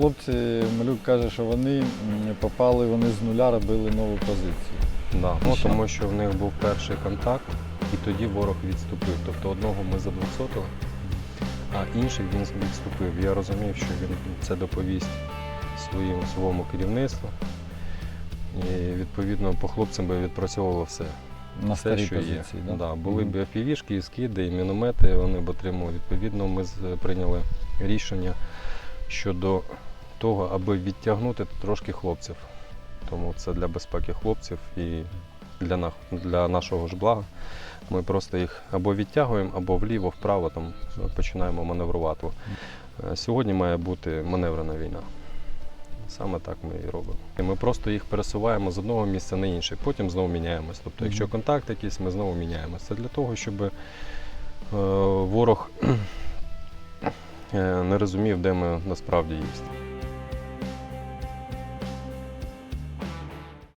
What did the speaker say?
хлопці, Малюк каже, що вони попали, вони з нуля робили нову позицію. Да. Ну, тому що в них був перший контакт, і тоді ворог відступив. Тобто одного ми задвохсотили, а інший він відступив. Я розумів, що він це доповість своїм своєму керівництву. І відповідно по хлопцям би відпрацьовувало все. На все, що є. Да? Да, були б FPV-шки, і скиди, і міномети, вони б отримали. Відповідно, ми прийняли рішення щодо того, аби відтягнути трошки хлопців. Тому це для безпеки хлопців і для, на- для нашого ж блага. Ми просто їх або відтягуємо, або вліво, вправо там починаємо маневрувати. Е, Сьогодні має бути маневрена війна. Саме так ми і робимо. І ми просто їх пересуваємо з одного місця на інше, потім знову міняємось. Тобто, якщо контакт якийсь, ми знову міняємося. Це для того, щоб е, ворог е, не розумів, де ми насправді є.